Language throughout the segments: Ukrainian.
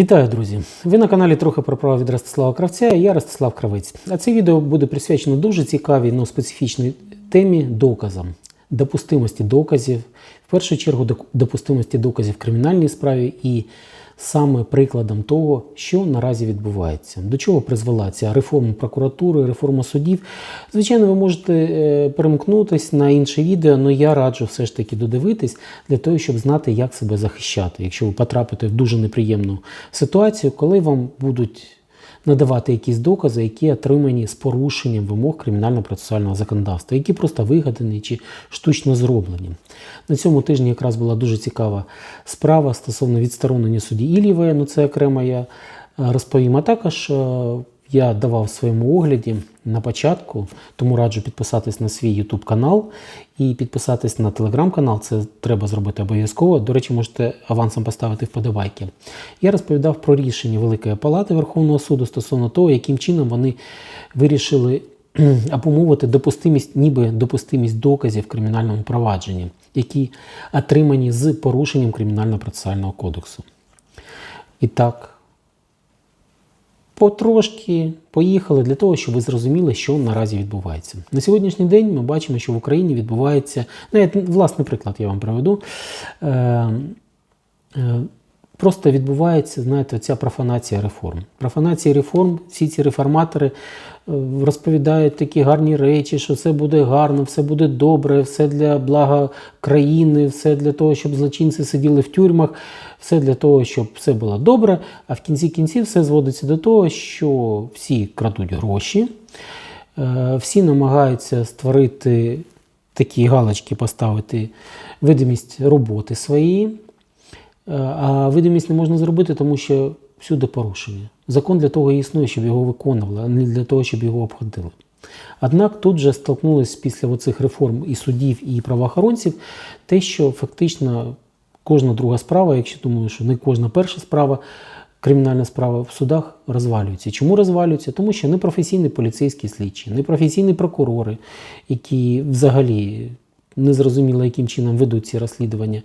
Вітаю, друзі! Ви на каналі трохи про право від Ростислава Кравця і я Ростислав Кравець. А це відео буде присвячено дуже цікавій, але специфічній темі доказам, допустимості доказів, в першу чергу допустимості доказів в кримінальній справі і саме прикладом того, що наразі відбувається. До чого призвела ця реформа прокуратури, реформа судів. Звичайно, ви можете е, перемкнутись на інше відео, але я раджу все ж таки додивитись для того, щоб знати, як себе захищати, якщо ви потрапите в дуже неприємну ситуацію, коли вам будуть надавати якісь докази, які отримані з порушенням вимог кримінально-процесуального законодавства, які просто вигадані чи штучно зроблені. На цьому тижні якраз була дуже цікава справа стосовно відсторонення судді Ілєвої, ну це окремо я е, розповім. А також е, я давав в своєму огляді на початку, тому раджу підписатись на свій YouTube канал і підписатись на телеграм-канал. Це треба зробити обов'язково. До речі, можете авансом поставити вподобайки. Я розповідав про рішення Великої Палати Верховного суду стосовно того, яким чином вони вирішили обумовити допустимість, ніби допустимість доказів в кримінальному провадженні, які отримані з порушенням кримінально-процесуального кодексу. І так, потрошки поїхали для того, щоб ви зрозуміли, що наразі відбувається. На сьогоднішній день ми бачимо, що в Україні відбувається, навіть я, власний приклад я вам приведу. Просто відбувається, знаєте, ця профанація реформ. Профанація реформ, всі ці реформатори е, розповідають такі гарні речі, що все буде гарно, все буде добре, все для блага країни, все для того, щоб злочинці сиділи в тюрмах, все для того, щоб все було добре. А в кінці кінців все зводиться до того, що всі крадуть гроші, е, всі намагаються створити такі галочки, поставити видимість роботи своєї. Е, А видимість не можна зробити, тому що всюди порушення. Закон для того і існує, щоб його виконували, а не для того, щоб його обходили. Однак тут же столкнулися після оцих реформ і судів, і правоохоронців, те, що фактично кожна друга справа, якщо думаю, що не кожна перша справа, кримінальна справа в судах розвалюється. Чому розвалюється? Тому що непрофесійні поліцейські слідчі, непрофесійні прокурори, які взагалі незрозуміло, яким чином ведуть ці розслідування,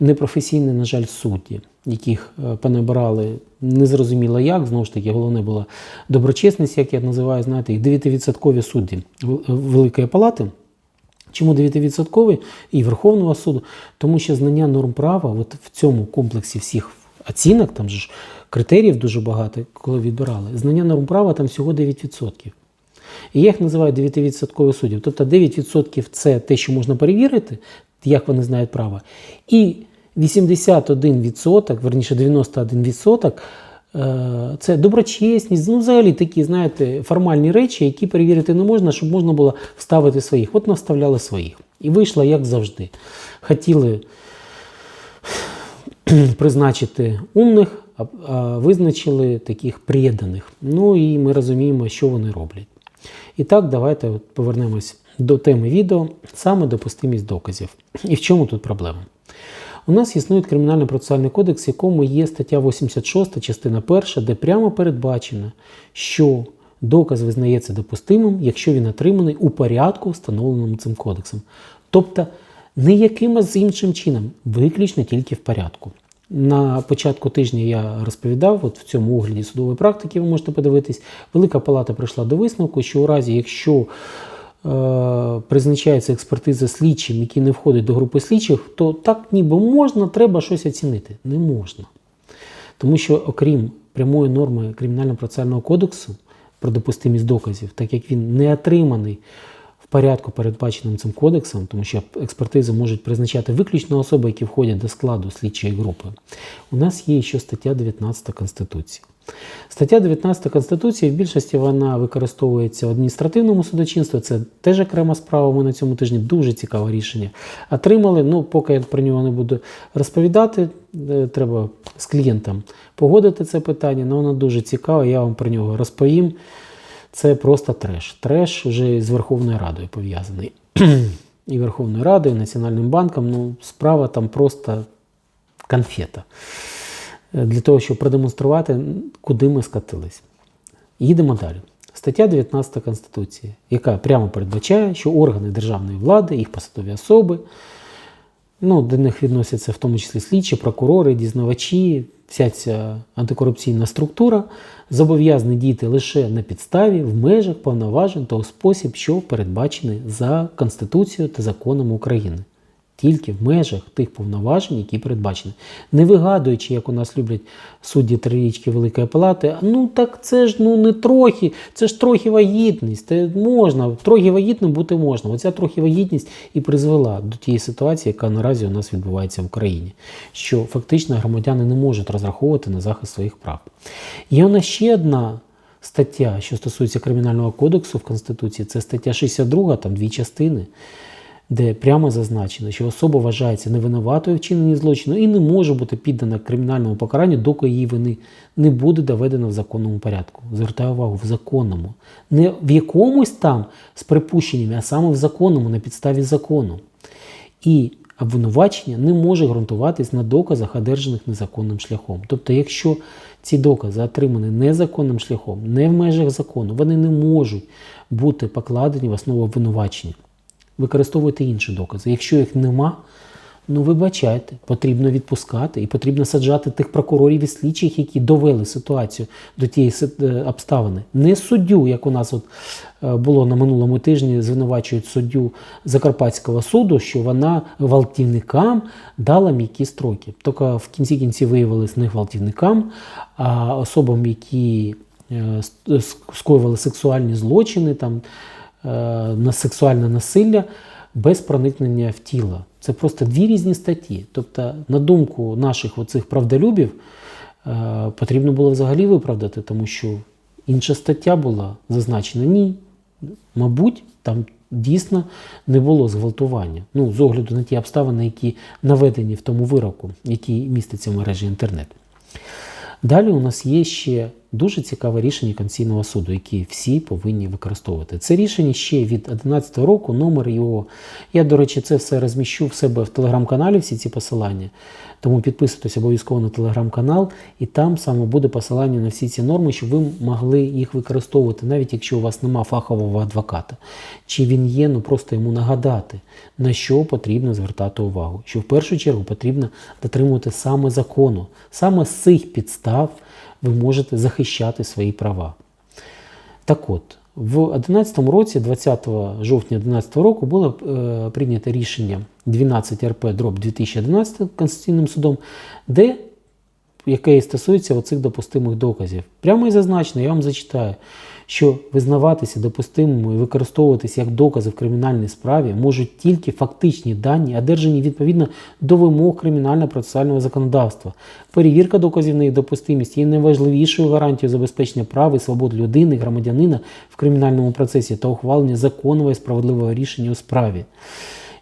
непрофесійні, на жаль, судді, яких е, понабирали незрозуміло як. Знову ж таки, головне була доброчесність, як я називаю, знаєте, їх 9% судді Великої Палати. Чому 9% і Верховного суду? Тому що знання норм права от в цьому комплексі всіх оцінок, там же ж критеріїв дуже багато, коли відбирали, знання норм права там всього 9%. І я їх називаю 9% суддів. Тобто 9% це те, що можна перевірити, як вони знають право. І 81%, верніше 91% е, це доброчесність, ну взагалі такі, знаєте, формальні речі, які перевірити не можна, щоб можна було вставити своїх. От наставляли своїх. І вийшло, як завжди. Хотіли призначити умних, а, визначили таких преданих. Ну і ми розуміємо, що вони роблять. І так, давайте повернемось до теми відео, саме допустимість доказів. І в чому тут проблема? У нас існує кримінально-процесуальний кодекс, в якому є стаття 86, частина 1, де прямо передбачено, що доказ визнається допустимим, якщо він отриманий у порядку, встановленому цим кодексом. Тобто не якимось іншим чином, виключно тільки в порядку. На початку тижня я розповідав, от в цьому огляді судової практики ви можете подивитись, Велика Палата прийшла до висновку, що у разі, якщо е, призначається експертиза слідчим, який не входить до групи слідчих, то так ніби можна, треба щось оцінити. Не можна. Тому що, окрім прямої норми Кримінально-процесуального кодексу про допустимість доказів, так як він не отриманий порядку, передбаченим цим кодексом, тому що експертизи можуть призначати виключно особи, які входять до складу слідчої групи, у нас є ще стаття 19 Конституції. Стаття 19 Конституції в більшості вона використовується в адміністративному судочинстві. Це теж окрема справа. Ми на цьому тижні дуже цікаве рішення отримали. Ну, поки я про нього не буду розповідати, е, треба з клієнтом погодити це питання, але воно дуже цікаве, я вам про нього розповім. Це просто треш. Треш вже з Верховною Радою пов'язаний. І Верховною Радою, і Національним банком. Ну, справа там просто конфета. Е, Для того, щоб продемонструвати, куди ми скатились. Їдемо далі. Стаття 19 Конституції, яка прямо передбачає, що органи державної влади, їх посадові особи Ну, до них відносяться в тому числі слідчі, прокурори, дізнавачі, вся ця антикорупційна структура зобов'язані діяти лише на підставі в межах повноважень та у спосіб, що передбачений за Конституцією та законом України. Тільки в межах тих повноважень, які передбачені. Не вигадуючи, як у нас люблять судді трирічки Великої Палати, ну так це ж ну не трохи, це ж трохи вагітність. Це можна, трохи вагітним бути можна. Оця трохи вагітність і призвела до тієї ситуації, яка наразі у нас відбувається в Україні, що фактично громадяни не можуть розраховувати на захист своїх прав. Є нас ще одна стаття, що стосується Кримінального кодексу в Конституції, це стаття 62, там дві частини де прямо зазначено, що особа вважається невинуватою вчиненні злочину і не може бути піддана кримінальному покаранню, доки її вини не буде доведено в законному порядку. Звертаю увагу, в законному. Не в якомусь там з припущеннями, а саме в законному, на підставі закону. І обвинувачення не може ґрунтуватись на доказах, одержаних незаконним шляхом. Тобто, якщо ці докази отримані незаконним шляхом, не в межах закону, вони не можуть бути покладені в основу обвинувачення використовуйте інші докази. Якщо їх нема, ну вибачайте, потрібно відпускати і потрібно саджати тих прокурорів і слідчих, які довели ситуацію до тієї е, обставини. Не суддю, як у нас от е, було на минулому тижні, звинувачують суддю Закарпатського суду, що вона гвалтівникам дала м'які строки. Тільки в кінці кінці виявилось не гвалтівникам, а особам, які е, скоювали сексуальні злочини. там, на сексуальне насилля без проникнення в тіло. Це просто дві різні статті. Тобто, на думку наших оцих правдолюбів, е, потрібно було взагалі виправдати, тому що інша стаття була зазначена ні. Мабуть, там дійсно не було зґвалтування. Ну, з огляду на ті обставини, які наведені в тому вироку, який міститься в мережі інтернет. Далі у нас є ще дуже цікаве рішення Конституційного суду, яке всі повинні використовувати. Це рішення ще від 2011 року, номер його. Я, до речі, це все розміщу в себе в телеграм-каналі, всі ці посилання. Тому підписуйтесь обов'язково на телеграм-канал, і там саме буде посилання на всі ці норми, щоб ви могли їх використовувати, навіть якщо у вас нема фахового адвоката. Чи він є, ну просто йому нагадати, на що потрібно звертати увагу. Що в першу чергу потрібно дотримувати саме закону, саме з цих підстав ви можете захищати свої права. Так от, в 2011 році, 20 жовтня 2011 року, було е, прийнято рішення 12 РП дроб 2011 Конституційним судом, де яке стосується оцих допустимих доказів. Прямо і зазначено, я вам зачитаю що визнаватися допустимими і використовуватися як докази в кримінальній справі можуть тільки фактичні дані, одержані відповідно до вимог кримінально-процесуального законодавства. Перевірка доказів на їх допустимість є найважливішою гарантією забезпечення прав і свобод людини, громадянина в кримінальному процесі та ухвалення законного і справедливого рішення у справі.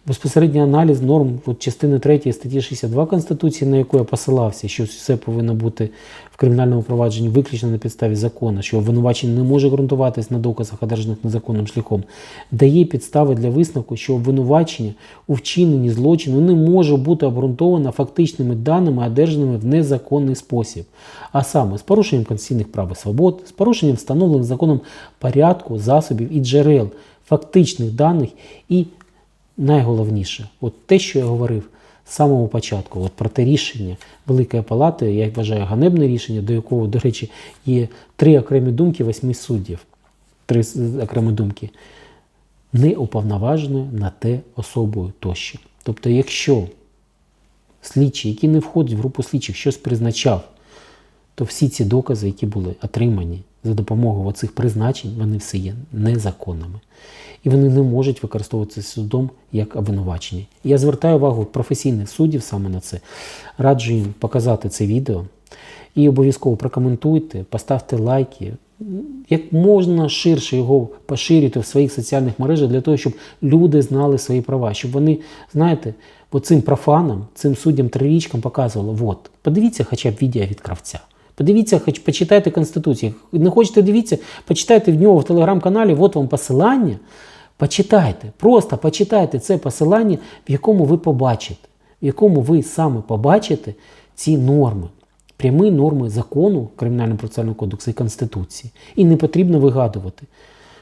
Безпосередній аналіз норм от частини 3 статті 62 Конституції, на яку я посилався, що все повинно бути в кримінальному провадженні виключно на підставі закону, що обвинувачення не може ґрунтуватись на доказах, одержаних незаконним шляхом, дає підстави для висновку, що обвинувачення у вчиненні злочину не може бути обґрунтовано фактичними даними, одержаними в незаконний спосіб, а саме з порушенням конституційних прав і свобод, з порушенням встановлених законом порядку, засобів і джерел фактичних даних і найголовніше, от те, що я говорив з самого початку, от про те рішення Великої Палати, я вважаю ганебне рішення, до якого, до речі, є три окремі думки восьми суддів. Три окремі думки. Не уповноваженою на те особою тощо. Тобто, якщо слідчий, який не входить в групу слідчих, щось призначав, то всі ці докази, які були отримані за допомогою оцих призначень, вони всі є незаконними і вони не можуть використовуватися судом як обвинувачення. Я звертаю увагу професійних суддів саме на це. Раджу їм показати це відео і обов'язково прокоментуйте, поставте лайки. Як можна ширше його поширювати в своїх соціальних мережах для того, щоб люди знали свої права, щоб вони, знаєте, по цим профанам, цим суддям трирічкам показували, от, подивіться хоча б відео від кравця. Подивіться, хоч почитайте Конституцію. Не хочете дивіться, почитайте в нього в телеграм-каналі, от вам посилання. Почитайте, просто почитайте це посилання, в якому ви побачите, в якому ви саме побачите ці норми, прямі норми закону Кримінального процесуального кодексу і Конституції. І не потрібно вигадувати,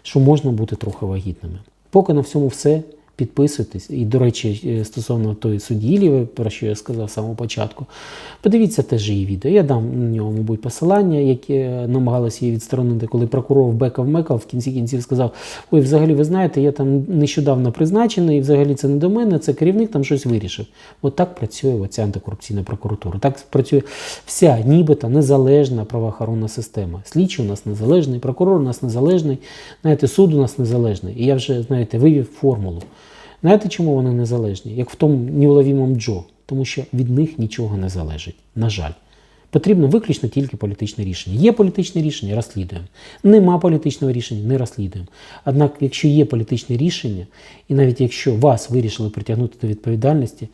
що можна бути трохи вагітними. Поки на всьому все. Підписуйтесь. І, до речі, е, стосовно тої судді про що я сказав з самого початку, подивіться теж її відео. Я дам на нього, мабуть, посилання, яке намагалися її відсторонити, коли прокурор бекав мекав в кінці кінців сказав: Ой, взагалі, ви знаєте, я там нещодавно призначений, і взагалі це не до мене, це керівник там щось вирішив. От так працює оця антикорупційна прокуратура. Так працює вся нібито незалежна правоохоронна система. Слідчий у нас незалежний, прокурор у нас незалежний, знаєте, суд у нас незалежний. І я вже, знаєте, вивів формулу. Знаєте, чому вони незалежні? Як в тому неуловімому Джо. Тому що від них нічого не залежить. На жаль. Потрібно виключно тільки політичне рішення. Є політичне рішення, розслідуємо. Нема політичного рішення, не розслідуємо. Однак, якщо є політичне рішення, і навіть якщо вас вирішили притягнути до відповідальності,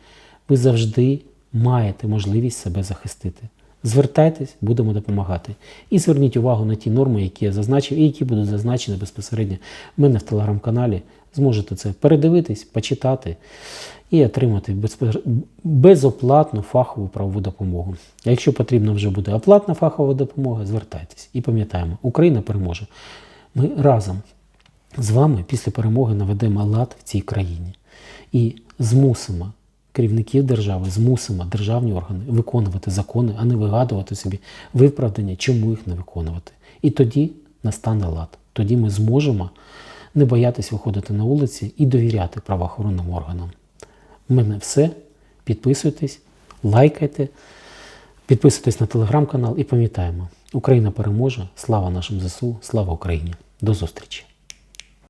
ви завжди маєте можливість себе захистити. Звертайтесь, будемо допомагати. І зверніть увагу на ті норми, які я зазначив, і які будуть зазначені безпосередньо в мене в телеграм-каналі. Зможете це передивитись, почитати і отримати безоплатну фахову правову допомогу. А якщо потрібна вже буде оплатна фахова допомога, звертайтесь. І пам'ятаємо, Україна переможе. Ми разом з вами після перемоги наведемо лад в цій країні і змусимо керівників держави, змусимо державні органи виконувати закони, а не вигадувати собі виправдання, чому їх не виконувати. І тоді настане лад. Тоді ми зможемо не боятись виходити на вулиці і довіряти правоохоронним органам. У мене все. Підписуйтесь, лайкайте, підписуйтесь на телеграм-канал і пам'ятаємо, Україна переможе. Слава нашим ЗСУ, слава Україні! До зустрічі!